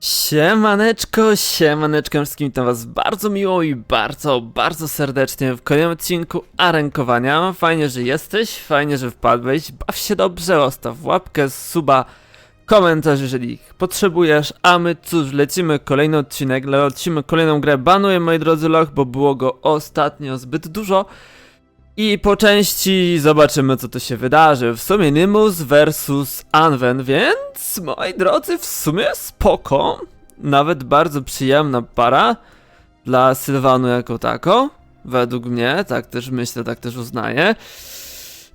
Siemaneczko, siemaneczko wszystkim, witam was bardzo miło i bardzo, bardzo serdecznie w kolejnym odcinku Arenkowania. Fajnie, że jesteś, fajnie, że wpadłeś, baw się dobrze, zostaw łapkę, suba, komentarz, jeżeli ich potrzebujesz, a my cóż, lecimy kolejny odcinek, lecimy kolejną grę, banuję moi drodzy loch, bo było go ostatnio zbyt dużo. I po części zobaczymy, co to się wydarzy. W sumie Nimus versus Anwen, więc moi drodzy, w sumie spoko. Nawet bardzo przyjemna para dla Sylwanu jako tako. Według mnie, tak też myślę, tak też uznaję.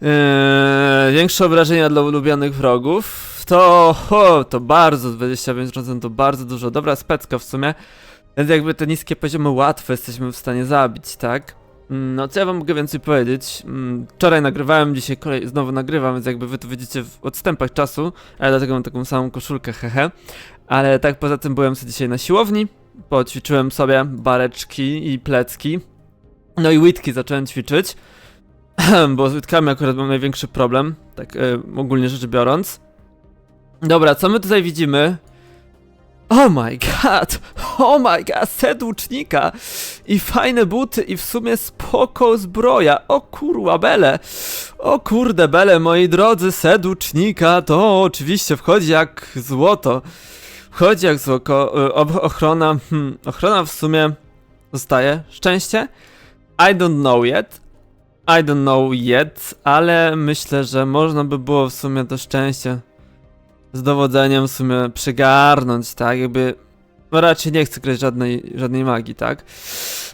Eee, większe obrażenia dla ulubionych wrogów. To, ho, to bardzo, 25% to bardzo dużo. Dobra specka w sumie. Więc jakby te niskie poziomy łatwo jesteśmy w stanie zabić, tak? No co ja wam mogę więcej powiedzieć? Mm, Wczoraj nagrywałem, dzisiaj kolej, znowu nagrywam, więc jakby wy to widzicie w odstępach czasu, ale dlatego mam taką samą koszulkę, hehe. Ale tak poza tym byłem sobie dzisiaj na siłowni, poćwiczyłem sobie bareczki i plecki. No i łydki zacząłem ćwiczyć, bo z łydkami akurat mam największy problem, tak e, ogólnie rzecz biorąc. Dobra, co my tutaj widzimy? Oh my god! Oh my god! Set łucznika! I fajne buty, i w sumie spoko zbroja. O kurwa, bele. O kurde, bele, moi drodzy, set łucznika to oczywiście wchodzi jak złoto. Wchodzi jak złoto. y, Ochrona, hmm, ochrona w sumie zostaje. Szczęście? I don't know yet. I don't know yet, ale myślę, że można by było w sumie to szczęście z dowodzeniem w sumie przygarnąć, tak? Jakby no raczej nie chcę grać żadnej, żadnej magii, tak?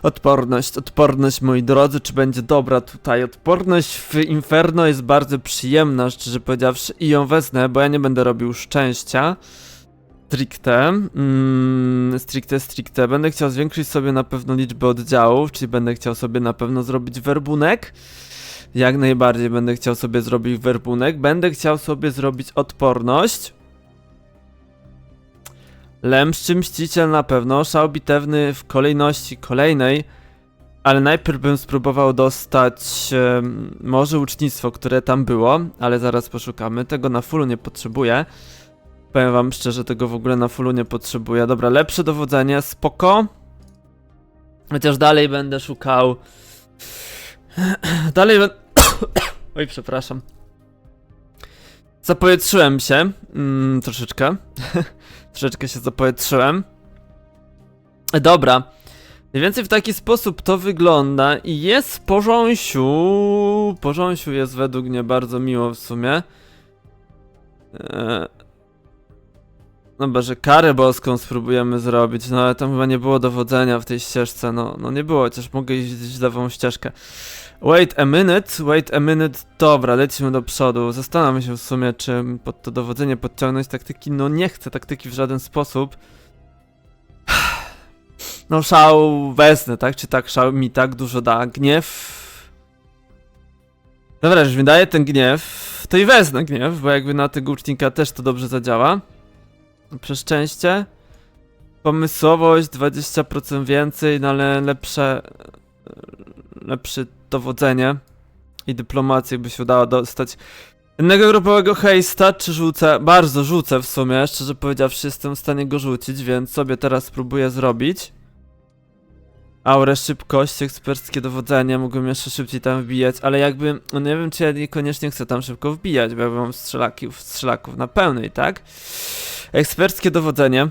Odporność, odporność moi drodzy, czy będzie dobra tutaj? Odporność w Inferno jest bardzo przyjemna, szczerze powiedziawszy, i ją wezmę, bo ja nie będę robił szczęścia. Stricte, mm, stricte, stricte. Będę chciał zwiększyć sobie na pewno liczbę oddziałów, czyli będę chciał sobie na pewno zrobić werbunek. Jak najbardziej będę chciał sobie zrobić werbunek. Będę chciał sobie zrobić odporność. Lemszczy mściciel na pewno, szał bitewny w kolejności kolejnej, ale najpierw bym spróbował dostać em, może ucznictwo, które tam było, ale zaraz poszukamy. Tego na fullu nie potrzebuję. Powiem wam szczerze, tego w ogóle na fullu nie potrzebuję. Dobra, lepsze dowodzenie, spoko. Chociaż dalej będę szukał... Dalej będę... Oj, przepraszam. Zapowietrzyłem się. Mm, troszeczkę. troszeczkę się zapowietrzyłem. Dobra. Mniej więcej w taki sposób to wygląda i jest w porząsiu. Porząsiu jest według mnie bardzo miło w sumie. Eee... Dobra, że karę boską spróbujemy zrobić, no ale tam chyba nie było dowodzenia w tej ścieżce, no, no nie było, chociaż mogę iść w lewą ścieżkę. Wait a minute, wait a minute, dobra, lecimy do przodu. Zastanawiam się w sumie, czy pod to dowodzenie podciągnąć taktyki. No nie chcę taktyki w żaden sposób. No szał wezmę, tak? Czy tak szał mi tak dużo da? Gniew... Dobra, że mi daje ten gniew, to i wezmę gniew, bo jakby na tego ucznika też to dobrze zadziała. Przeszczęście. Pomysłowość 20% więcej, no ale lepsze... Lepsze dowodzenie i dyplomację by się udało dostać. Innego grupowego hejsta, czy rzucę? Bardzo rzucę w sumie, szczerze powiedziawszy jestem w stanie go rzucić, więc sobie teraz spróbuję zrobić. Aurę, szybkość, eksperckie dowodzenie, mógłbym jeszcze szybciej tam wbijać, ale jakby, no nie wiem czy ja niekoniecznie chcę tam szybko wbijać, bo ja mam strzelaków, strzelaków na pełnej, tak? Eksperckie dowodzenie.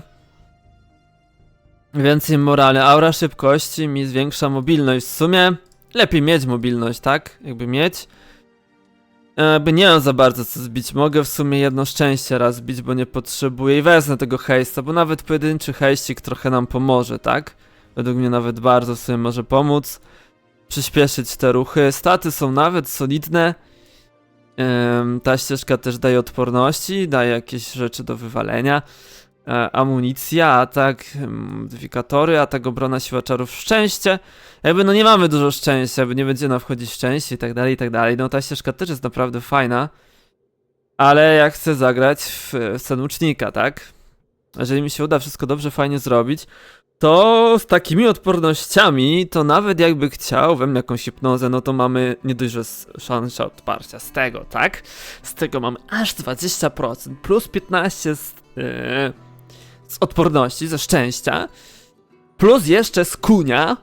Więcej morale, aura szybkości mi zwiększa mobilność. W sumie lepiej mieć mobilność, tak? Jakby mieć. E, Jakby nie mam za bardzo co zbić. Mogę w sumie jedno szczęście raz zbić, bo nie potrzebuję i wezmę tego hejsta, bo nawet pojedynczy hejścik trochę nam pomoże, tak? Według mnie nawet bardzo w sumie może pomóc. Przyspieszyć te ruchy. Staty są nawet solidne. Ta ścieżka też daje odporności, daje jakieś rzeczy do wywalenia. E, amunicja, atak, modyfikatory, atak, obrona, siła czarów, szczęście. Jakby no nie mamy dużo szczęścia, bo nie będzie nam wchodzić szczęście i tak dalej, i tak dalej. No ta ścieżka też jest naprawdę fajna. Ale ja chcę zagrać w, w tak? Jeżeli mi się uda wszystko dobrze, fajnie zrobić, to z takimi odpornościami, to nawet jakby chciał we mnie jakąś hipnozę, no to mamy nie dość, że szansa odparcia z tego, tak? Z tego mamy aż 20%, plus 15 z, yy, z odporności, ze szczęścia, plus jeszcze z kunia,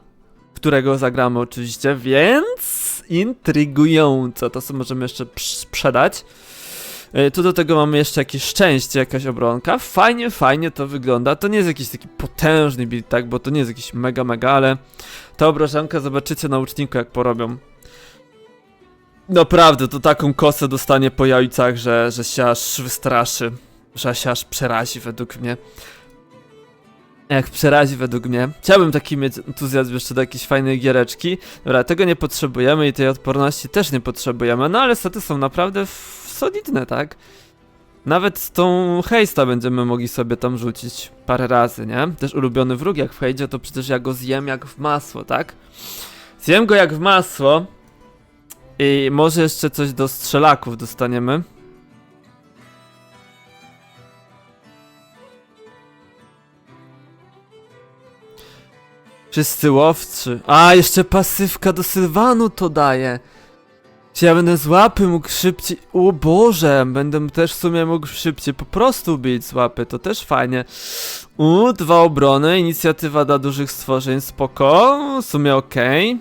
którego zagramy oczywiście, więc intrygująco, to sobie możemy jeszcze sprzedać. E, Tu do tego mamy jeszcze jakieś szczęście, jakaś obronka. Fajnie, fajnie to wygląda. To nie jest jakiś taki potężny build, tak? Bo to nie jest jakiś mega, mega, ale ta obrażanka zobaczycie na uczniku, jak porobią. Naprawdę, to taką kosę dostanie po jajcach, że, że się aż wystraszy. Że się aż przerazi według mnie. Jak przerazi według mnie. Chciałbym taki mieć entuzjazm jeszcze do jakiejś fajnej giereczki. Dobra, tego nie potrzebujemy i tej odporności też nie potrzebujemy, no ale staty są naprawdę solidne, tak? Nawet z tą hejsta będziemy mogli sobie tam rzucić parę razy, nie? Też ulubiony wróg jak w hejdzie, to przecież ja go zjem jak w masło, tak? Zjem go jak w masło i może jeszcze coś do strzelaków dostaniemy. Wszyscy łowcy. A, jeszcze pasywka do Sylwanu to daje. Czy ja będę z łapy mógł szybciej... O Boże, będę też w sumie mógł szybciej po prostu bić z łapy, to też fajnie. U, dwa obrony, inicjatywa dla dużych stworzeń, spoko, w sumie okej.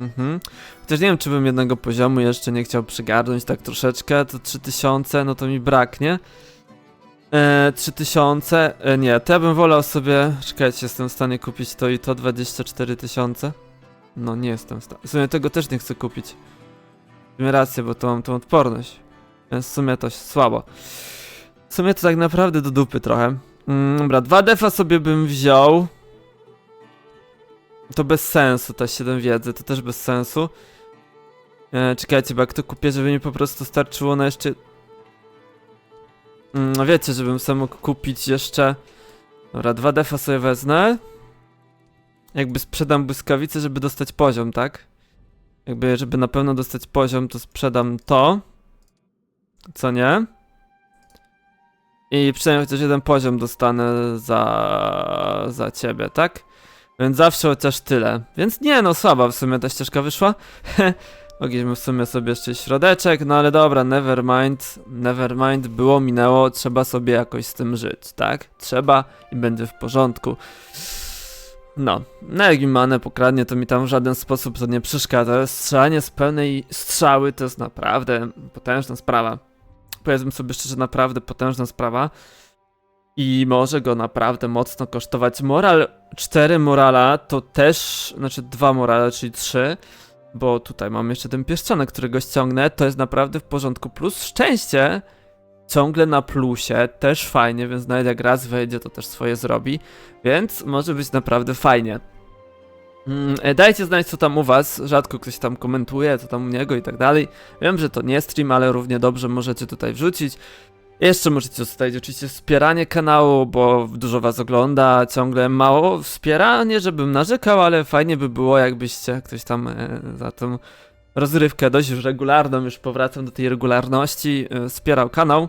Mhm. Chociaż nie wiem, czy bym jednego poziomu jeszcze nie chciał przygarnąć tak troszeczkę, to 3000, no to mi braknie. E, 3000, e, nie, to ja bym wolał sobie, czekajcie, jestem w stanie kupić to i to 24 tysiące. No nie jestem w stanie, w sumie tego też nie chcę kupić. Mamy rację, bo to mam tą odporność. Więc w sumie to słabo. W sumie to tak naprawdę do dupy trochę. Mm, dobra, dwa defa sobie bym wziął. To bez sensu, ta 7 wiedzy, to też bez sensu. E, czekajcie, bo jak to kupię, żeby mi po prostu starczyło na jeszcze... Mm, no wiecie, żebym sam mógł kupić jeszcze... Dobra, dwa defa sobie wezmę. Jakby sprzedam błyskawice, żeby dostać poziom, tak? Jakby, żeby na pewno dostać poziom, to sprzedam to. Co nie? I przynajmniej chociaż jeden poziom dostanę za, za ciebie, tak? Więc zawsze chociaż tyle. Więc nie, no słaba w sumie ta ścieżka wyszła. Mogliśmy w sumie sobie jeszcze środeczek, no ale dobra, never mind. Never mind, było, minęło, trzeba sobie jakoś z tym żyć, tak? Trzeba i będzie w porządku. No, no jak mi manę pokradnie, to mi tam w żaden sposób to nie przeszkadza. Strzelanie z pełnej strzały to jest naprawdę potężna sprawa. Powiedzmy sobie szczerze, naprawdę potężna sprawa. I może go naprawdę mocno kosztować. Moral 4 morala to też, znaczy 2 morale, czyli 3. Bo tutaj mam jeszcze ten pieszczonek, którego ściągnę. To jest naprawdę w porządku. Plus szczęście ciągle na plusie, też fajnie, więc nawet jak raz wejdzie, to też swoje zrobi. Więc może być naprawdę fajnie. Mm, e, Dajcie znać, co tam u was. Rzadko ktoś tam komentuje, co tam u niego i tak dalej. Wiem, że to nie stream, ale równie dobrze możecie tutaj wrzucić. Jeszcze możecie zostawić oczywiście wspieranie kanału, bo dużo was ogląda, ciągle mało wspiera. Nie żebym narzekał, ale fajnie by było, jakbyście ktoś tam e, za tą rozrywkę dość regularną, już powracam do tej regularności, e, wspierał kanał.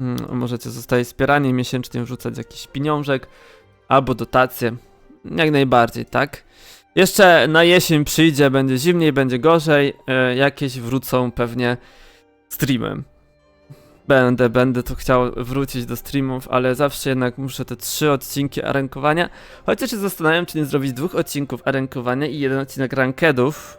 Mm, Możecie zostać wspierani, miesięcznie wrzucać jakiś pieniążek albo dotacje. Jak najbardziej, tak? Jeszcze na jesień przyjdzie, będzie zimniej, będzie gorzej. E, jakieś wrócą pewnie streamy. Będę, będę to chciał wrócić do streamów, ale zawsze jednak muszę te trzy odcinki arenkowania. Chociaż się zastanawiam, czy nie zrobić dwóch odcinków arenkowania i jeden odcinek rankedów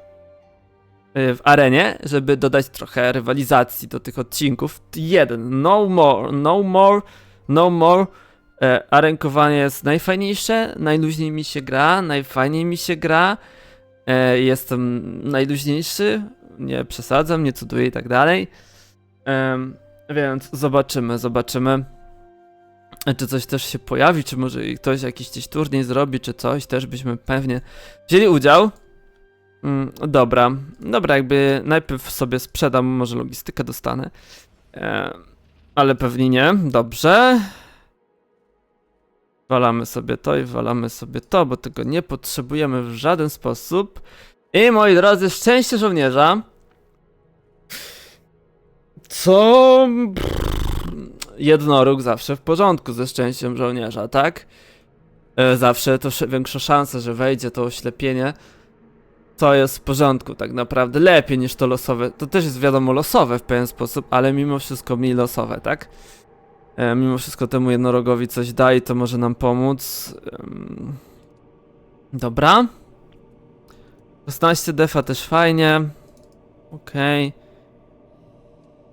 y, w arenie, żeby dodać trochę rywalizacji do tych odcinków. Jeden, no more, no more, no more. E, arenkowanie jest najfajniejsze, najluźniej mi się gra, najfajniej mi się gra. E, jestem najluźniejszy, nie przesadzam, nie cuduję i tak dalej. Em, więc zobaczymy, zobaczymy. Czy coś też się pojawi, czy może ktoś jakiś gdzieś turniej zrobi, czy coś, też byśmy pewnie wzięli udział. Mm, dobra, dobra, jakby najpierw sobie sprzedam, może logistykę dostanę. E, ale pewnie nie, dobrze. Walamy sobie to i walamy sobie to, bo tego nie potrzebujemy w żaden sposób. I moi drodzy, szczęście żołnierza. Co? Jednoróg zawsze w porządku ze szczęściem żołnierza, tak? E, zawsze to sz- większa szansa, że wejdzie to oślepienie. To jest w porządku, tak naprawdę. Lepiej niż to losowe. To też jest wiadomo losowe w pewien sposób, ale mimo wszystko mniej losowe, tak? E, mimo wszystko temu jednorogowi coś da i to może nam pomóc. Em, dobra. 16 defa też fajnie. Okej.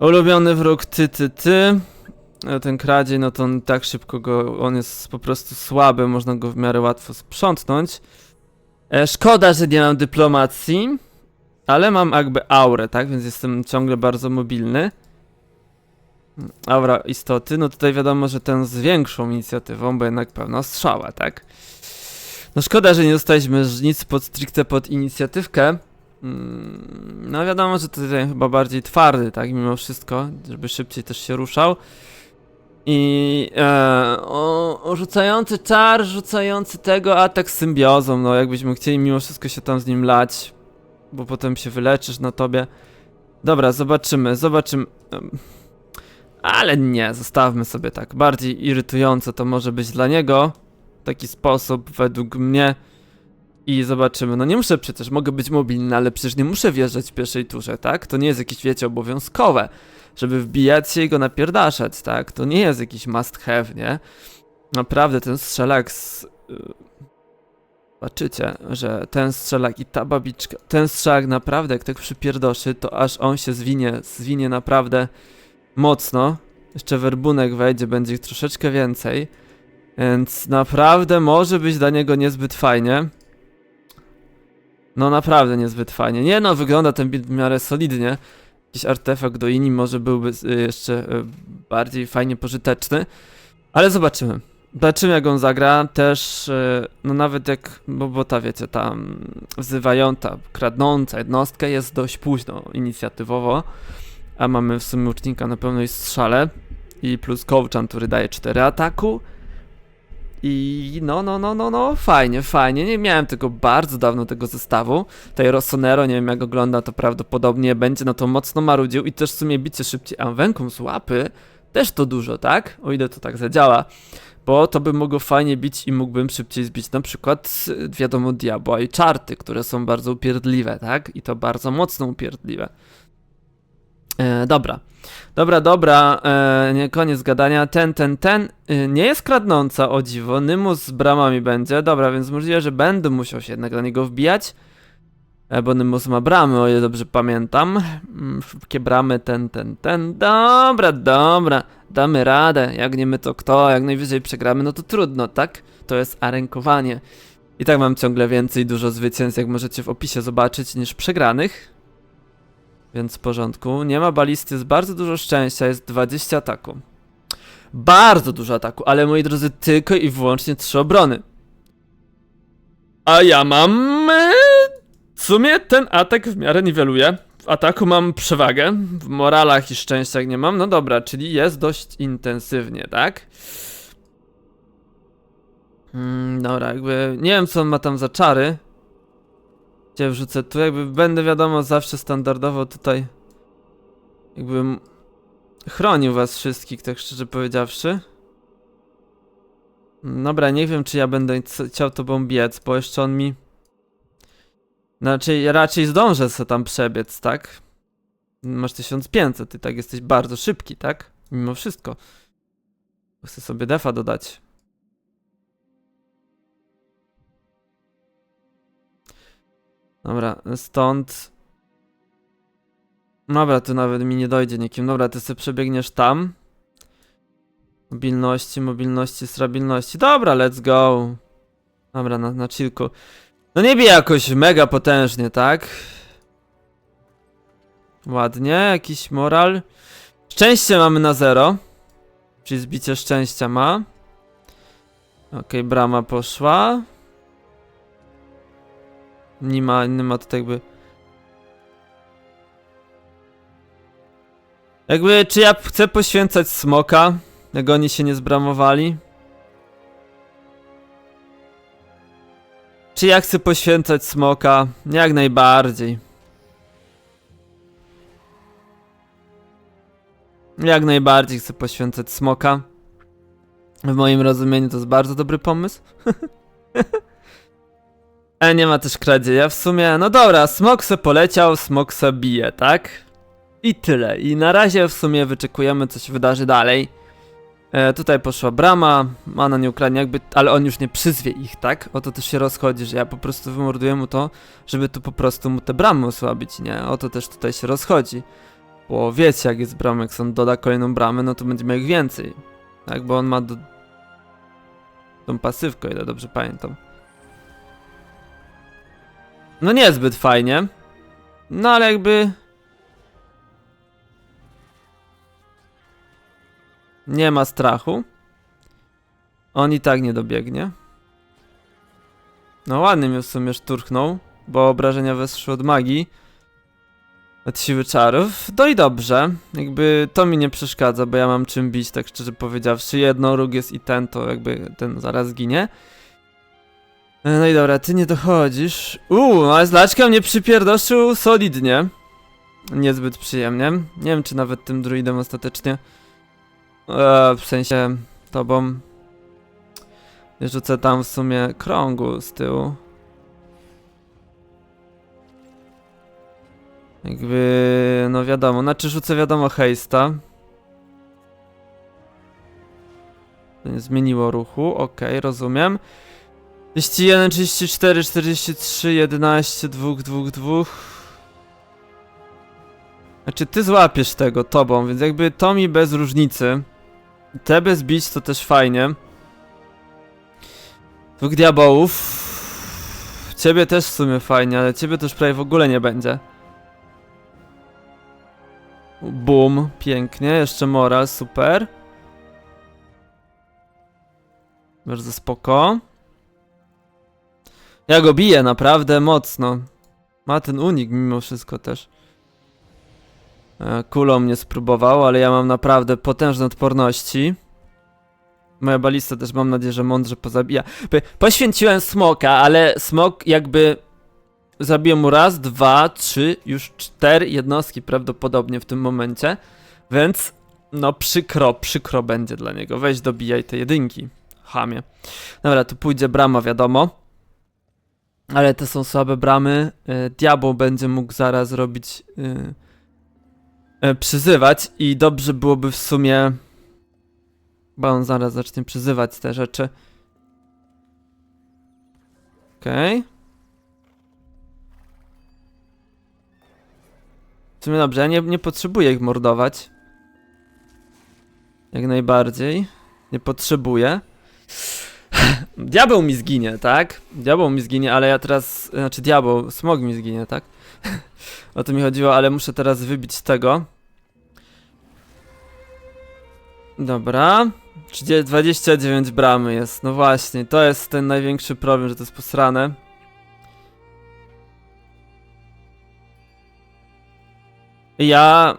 Ulubiony wróg ty, ty, ty. E, Ten kradziej, no to on tak szybko go, on jest po prostu słaby, można go w miarę łatwo sprzątnąć. E, szkoda, że nie mam dyplomacji, ale mam jakby aurę, tak, więc jestem ciągle bardzo mobilny. Aura istoty, no tutaj wiadomo, że ten z większą inicjatywą, bo jednak pełna strzała, tak. No szkoda, że nie dostaliśmy nic pod stricte pod inicjatywkę. Mm, No wiadomo, że tutaj chyba bardziej twardy, tak, mimo wszystko, żeby szybciej też się ruszał. I e, o, o rzucający czar, rzucający tego atak z symbiozą, no jakbyśmy chcieli mimo wszystko się tam z nim lać, bo potem się wyleczysz na tobie. Dobra, zobaczymy, zobaczymy. Ale nie, zostawmy sobie tak. Bardziej irytujące to może być dla niego. Taki sposób, według mnie. I zobaczymy. No nie muszę przecież, mogę być mobilny, ale przecież nie muszę wjeżdżać w pierwszej turze, tak? To nie jest jakieś, wiecie, obowiązkowe żeby wbijać się i go napierdaszać, tak? To nie jest jakiś must have, nie? Naprawdę ten strzelak z... y, Zobaczycie, że ten strzelak i ta babiczka, ten strzelak naprawdę jak tak przypierdoszy, to aż on się zwinie, zwinie naprawdę mocno. Jeszcze werbunek wejdzie, będzie ich troszeczkę więcej. Więc naprawdę może być dla niego niezbyt fajnie. No naprawdę niezbyt fajnie. Nie no, wygląda ten build w miarę solidnie jakiś artefakt do inni może byłby y, jeszcze y, bardziej fajnie pożyteczny. Ale zobaczymy. Zobaczymy jak on zagra. Też, y, no nawet jak, bo, bo ta wiecie, ta wzywająca, kradnąca jednostka jest dość późno inicjatywowo. A mamy w sumie łucznika na pełnej strzale. I plus kołczan, który daje 4 ataku. I no, no, no, no, no, fajnie, fajnie. Nie miałem tego bardzo dawno tego zestawu. Tutaj Rossonero, nie wiem jak ogląda, to prawdopodobnie będzie na to mocno marudził i też w sumie bicie szybciej Anwenką z łapy też to dużo, tak? O ile to tak zadziała. Bo to by mogło fajnie bić i mógłbym szybciej zbić na przykład, wiadomo, diabła i czarty, które są bardzo upierdliwe, tak? I to bardzo mocno upierdliwe. E, dobra. Dobra, dobra, e, nie koniec gadania. Ten, ten, ten y, nie jest kradnąca, o dziwo. Nymus z bramami będzie. Dobra, więc możliwe, że będę musiał się jednak na niego wbijać. E, bo Nymus ma bramy, o ile dobrze pamiętam. Mm, Szybkie bramy, ten, ten, ten. Dobra, dobra. Damy radę. Jak nie my, to kto? Jak najwyżej przegramy, no to trudno, tak? To jest arenkowanie. I tak mam ciągle więcej, dużo zwycięstw, jak możecie w opisie zobaczyć, niż przegranych. Więc w porządku. Nie ma balisty, jest bardzo dużo szczęścia, jest 20 ataku. Bardzo dużo ataku, ale moi drodzy, tylko i wyłącznie 3 obrony. A ja mam. e, W sumie ten atak w miarę niweluje. W ataku mam przewagę, w moralach i szczęściach nie mam. No dobra, czyli jest dość intensywnie, tak? Mm, dobra, jakby. Nie wiem, co on ma tam za czary. Gdzie wrzucę tu, jakby będę wiadomo zawsze standardowo tutaj jakbym chronił was wszystkich, tak szczerze powiedziawszy. Dobra, nie wiem czy ja będę chciał tobą biec, bo jeszcze on mi... Znaczy, ja raczej zdążę se tam przebiec, tak? Masz 1500, ty tak jesteś bardzo szybki, tak? Mimo wszystko. Chcę sobie defa dodać. Dobra, stąd. Dobra, tu nawet mi nie dojdzie nikim. Dobra, ty sobie przebiegniesz tam. Mobilności, mobilności, stabilności. Dobra, let's go. Dobra, na, na chillku. No nie bije jakoś mega potężnie, tak? Ładnie, jakiś moral. Szczęście mamy na zero. Czyli zbicie szczęścia ma. Okej, brama poszła. Nie ma, nie ma tutaj jakby... Jakby, czy ja chcę poświęcać smoka, jak oni się nie zbramowali? Czy ja chcę poświęcać smoka? Jak najbardziej. Jak najbardziej chcę poświęcać smoka. W moim rozumieniu to jest bardzo dobry pomysł. E, nie ma też kradzieja w sumie. No dobra, smok se poleciał, smok se bije, tak? I tyle. I na razie w sumie wyczekujemy, co się wydarzy dalej. E, tutaj poszła brama, mana nie ukradnie jakby, ale on już nie przyzwie ich, tak? O to też się rozchodzi, że ja po prostu wymorduję mu to, żeby tu po prostu mu te bramy osłabić, nie? O to też tutaj się rozchodzi. Bo wiecie jak jest brama, jak on doda kolejną bramę, no to będzie miał ich więcej. Tak, bo on ma do... tą pasywkę, ile dobrze pamiętam. No niezbyt fajnie. No ale jakby... Nie ma strachu. On i tak nie dobiegnie. No ładnie mnie w sumie szturchnął, bo obrażenia weszły od magii. Od siły czarów. No i dobrze. Jakby to mi nie przeszkadza, bo ja mam czym bić, tak szczerze powiedziawszy. Jednoróg jest i ten, to jakby ten zaraz ginie. E, No i dobra, ty nie dochodzisz. Uuu, ale zlaczka mnie przypierdoszył solidnie. Niezbyt przyjemnie. Nie wiem, czy nawet tym druidem ostatecznie. E, w sensie tobą. Rzucę tam w sumie krągu z tyłu. Jakby, no wiadomo, znaczy rzucę wiadomo hejsta. To nie zmieniło ruchu, okej, rozumiem. 31, 34, 43, 11, 2, 2, 2. Znaczy ty złapiesz tego tobą, więc jakby to mi bez różnicy. Te bez bić to też fajnie. Dwóch diabołów. Ciebie też w sumie fajnie, ale ciebie już prawie w ogóle nie będzie. Boom, pięknie, jeszcze moral, super. Bardzo spoko. Ja go biję naprawdę mocno. Ma ten unik mimo wszystko też. E, Kulą mnie spróbował, ale ja mam naprawdę potężne odporności. Moja balista też mam nadzieję, że mądrze pozabija. Poświęciłem smoka, ale smok jakby zabiję mu raz, dwa, trzy, już cztery jednostki prawdopodobnie w tym momencie. Więc no przykro, przykro będzie dla niego. Weź dobijaj te jedynki. Chamie. Dobra, tu pójdzie brama, wiadomo. Ale te są słabe bramy. E, Diabeł będzie mógł zaraz robić. e, e, przyzywać i dobrze byłoby w sumie. Bo on zaraz zacznie przyzywać te rzeczy. Okej. W sumie dobrze, ja nie, nie potrzebuję ich mordować. Jak najbardziej. Nie potrzebuję. Diabeł mi zginie, tak? Diabeł mi zginie, ale ja teraz. Znaczy, diabeł, smog mi zginie, tak? o to mi chodziło, ale muszę teraz wybić tego. Dobra. 30, 29 bramy jest. No właśnie, to jest ten największy problem, że to jest posrane. Ja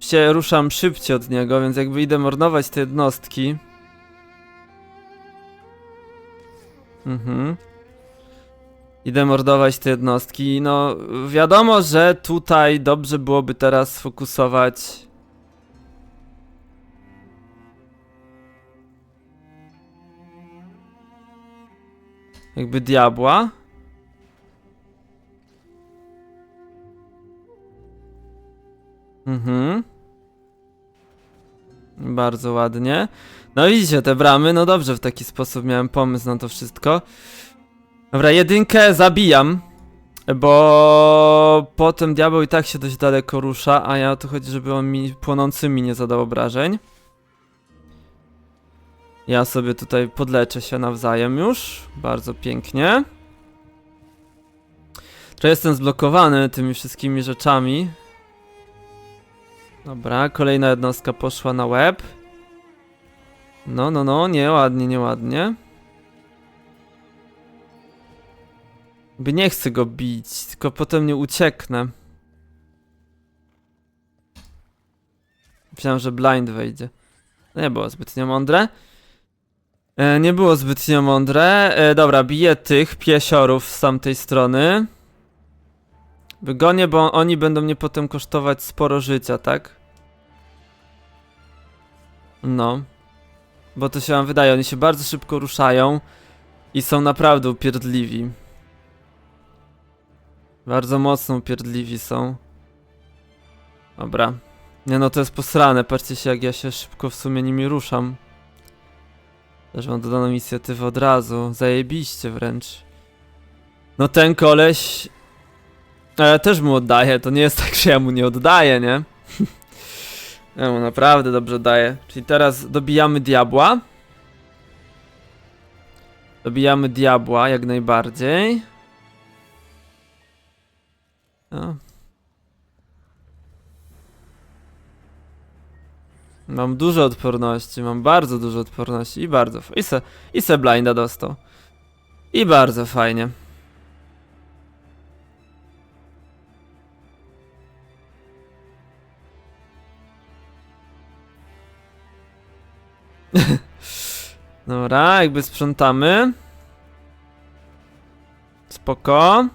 się ruszam szybciej od niego, więc jakby idę mordować te jednostki. Mhm. Idę mordować te jednostki. No, wiadomo, że tutaj dobrze byłoby teraz sfokusować. Jakby diabła. Mhm. Bardzo ładnie. No widzicie, te bramy, no dobrze, w taki sposób miałem pomysł na to wszystko. Dobra, jedynkę zabijam, bo potem diabeł i tak się dość daleko rusza, a ja to chodzi, żeby on mi płonącymi nie zadał obrażeń. Ja sobie tutaj podleczę się nawzajem już, bardzo pięknie. Trochę jestem zblokowany tymi wszystkimi rzeczami. Dobra, kolejna jednostka poszła na łeb. No, no, no, nieładnie, nieładnie. By nie chcę go bić, tylko potem nie ucieknę. Myślałem, że blind wejdzie. Nie było zbytnio mądre. E, nie było zbytnio mądre. E, dobra, biję tych piesiorów z tamtej strony. Wygonię, bo oni będą mnie potem kosztować sporo życia, tak? No. Bo to się wam wydaje, oni się bardzo szybko ruszają i są naprawdę upierdliwi. Bardzo mocno upierdliwi są. Dobra. Nie no, to jest posrane, patrzcie się jak ja się szybko w sumie nimi ruszam. Też mam dodaną inicjatywę od razu, zajebiście wręcz. No ten koleś... Ja też mu oddaję, to nie jest tak, że ja mu nie oddaję, nie? ja mu naprawdę dobrze daję. Czyli teraz dobijamy diabła. Dobijamy diabła jak najbardziej. No. Mam dużo odporności, mam bardzo dużo odporności i bardzo i se, i se blinda dostał. I bardzo fajnie. Dobra, jakby sprzątamy. Spoko.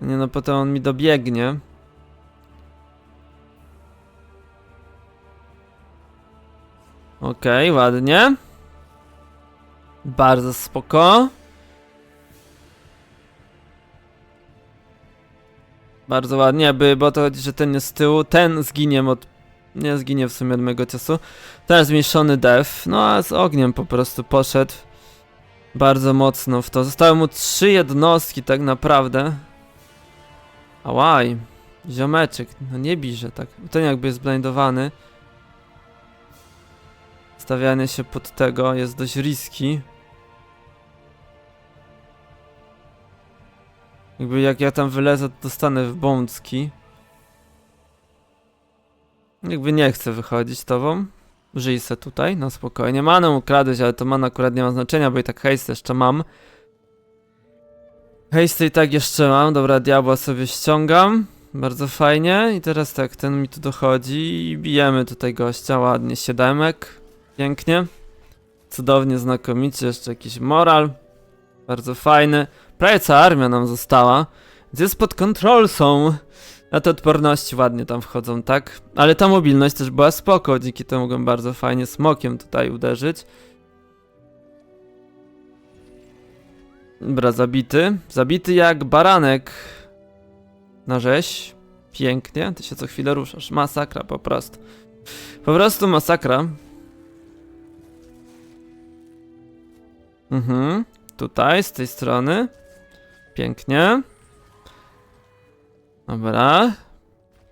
Nie no, potem on mi dobiegnie. Okej, ładnie. Bardzo spoko. Bardzo ładnie, by, bo to chodzi, że ten jest z tyłu, ten zginie od... Nie zginie w sumie od mojego ciosu. Ten zmniejszony def, no a z ogniem po prostu poszedł. Bardzo mocno w to. Zostały mu trzy jednostki tak naprawdę. Ałaj, ziomeczek, no nie bij, że tak. Ten jakby jest blindowany. Stawianie się pod tego jest dość riski. Jakby jak ja tam wylezę, to dostanę w bącki. Jakby nie chcę wychodzić tobą. Żyj se tutaj, no spokojnie. Manę ukradłeś, ale to mana akurat nie ma znaczenia, bo i tak hejst jeszcze mam. Hejsty i tak jeszcze mam, dobra, diabła sobie ściągam. Bardzo fajnie. I teraz tak, ten mi tu dochodzi i bijemy tutaj gościa, ładnie, siódemek. Pięknie. Cudownie, znakomicie, jeszcze jakiś moral. Bardzo fajny. Prawie cała armia nam została. Gdzie pod kontrol są. A te odporności ładnie tam wchodzą, tak? Ale ta mobilność też była spoko, dzięki temu mogłem bardzo fajnie smokiem tutaj uderzyć. Dobra, zabity. Zabity jak baranek. Na rzeź. Pięknie. Ty się co chwilę ruszasz. Masakra po prostu. Po prostu masakra. Mhm. Tutaj, z tej strony. Pięknie. Dobra.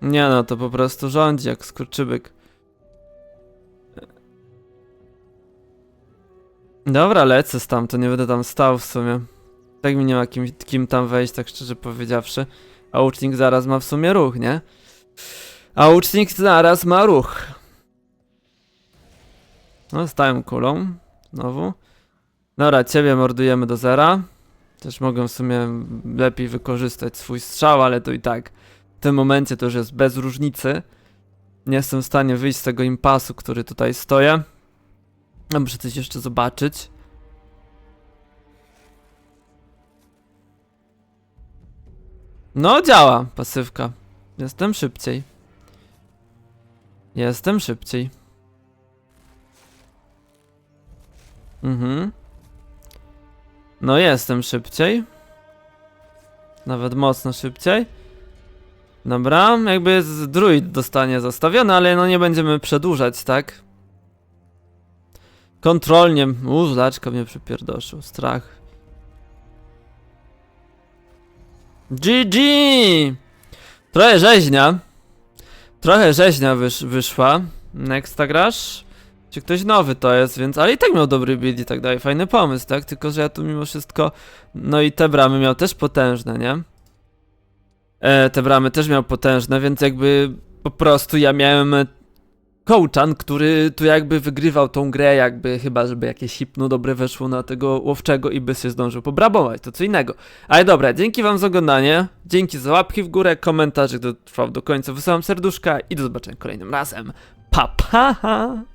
Nie no, to po prostu rządzi jak skurczybyk. Dobra, lecę stamtąd, nie będę tam stał w sumie. Tak mi nie ma kim, kim tam wejść, tak szczerze powiedziawszy. A łucznik zaraz ma w sumie ruch, nie? A łucznik zaraz ma ruch. No, stałem kulą. Znowu. Dobra, ciebie mordujemy do zera. Też mogę w sumie lepiej wykorzystać swój strzał, ale to i tak. W tym momencie to już jest bez różnicy. Nie jestem w stanie wyjść z tego impasu, który tutaj stoję. A muszę coś jeszcze zobaczyć. No, działa pasywka. Jestem szybciej. Jestem szybciej. Mhm. No, jestem szybciej. Nawet mocno szybciej. Dobra, jakby druid dostanie zostawiony, ale no nie będziemy przedłużać, tak? Kontrolnie. Uuu, mnie przypierdoszył. Strach. GG! Trochę rzeźnia. Trochę rzeźnia wysz, wyszła. Nexta grasz? Czy ktoś nowy to jest, więc... Ale i tak miał dobry build i tak dalej. Fajny pomysł, tak? Tylko, że ja tu mimo wszystko... No i te bramy miał też potężne, nie? E, te bramy też miał potężne, więc jakby... Po prostu ja miałem Kołczan, który tu jakby wygrywał tą grę, jakby chyba, żeby jakieś hipno dobre weszło na tego łowczego i by się zdążył pobrabować, to co innego. Ale dobra, dzięki wam za oglądanie, dzięki za łapki w górę, komentarz, kto trwał do końca, wysyłam serduszka i do zobaczenia kolejnym razem. Pa, pa!